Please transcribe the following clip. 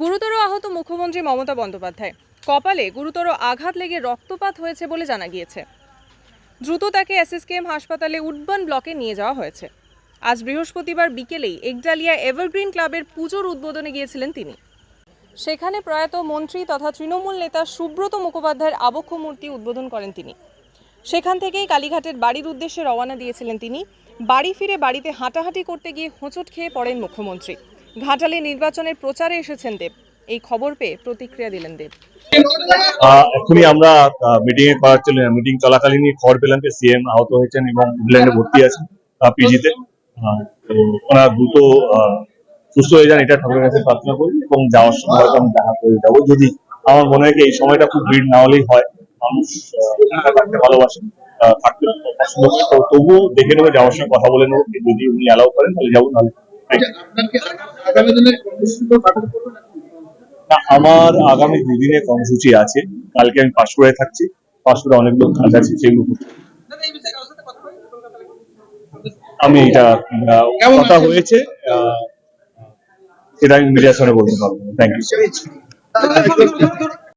গুরুতর আহত মুখ্যমন্ত্রী মমতা বন্দ্যোপাধ্যায়। কপালে গুরুতর আঘাত লেগে রক্তপাত হয়েছে বলে জানা গিয়েছে। দ্রুত তাকে এসএসকেএম হাসপাতালে উডবান ব্লকে নিয়ে যাওয়া হয়েছে। আজ বৃহস্পতিবার বিকেলেই একডালিয়া এভারগ্রিন ক্লাবের পুজোর উদ্বোধনে গিয়েছিলেন তিনি। সেখানে প্রয়াত মন্ত্রী তথা তৃণমূল নেতা সুব্রত মুখোপাধ্যায়ের আবক্ষ মূর্তি উদ্বোধন করেন তিনি। সেখান থেকেই কালীঘাটের বাড়ির উদ্দেশ্যে রওনা দিয়েছিলেন তিনি। বাড়ি ফিরে বাড়িতে হাঁটাহাঁটি করতে গিয়ে হোঁচট খেয়ে পড়েন মুখ্যমন্ত্রী। ঘাটালে নির্বাচনের প্রচারে এসেছেন দেব। এই খবর পেয়ে প্রতিক্রিয়া দিলেন দেব। এখনই আমরা মিটিং এ করার চলে মিটিং চলাকালীনই খবর পেলাম যে সিএম আহত হয়েছেন এবং ইংল্যান্ডে ভর্তি আছেন পিজিতে ওনারা দ্রুত সুস্থ হয়ে যান এটা ঠাকুরের কাছে প্রার্থনা করি এবং যাওয়ার সময় আমি দেখা করে যাব। যদি আমার মনে হয় এই সময়টা খুব ভিড় না হলেই হয় মানুষ থাকতে ভালোবাসেন আহ, থাকতে পছন্দ করেন তো তবুও দেখে নেব যাওয়ার সময় কথা বলে নেব যদি উনি অ্যালাউ করেন তাহলে যাব নাহলে আচ্ছা, আমার আগামী দুদিনের কর্মসূচি আছে। কালকে আমি পাঁশকুড়ায় থাকছি। পাঁশকুড়া অনেক লোক কাজ আছে সেগুলো আমি এটা কথা হয়েছে সেটা আমি মিডিয়ার সামনে বলতে পারব থ্যাংক ইউ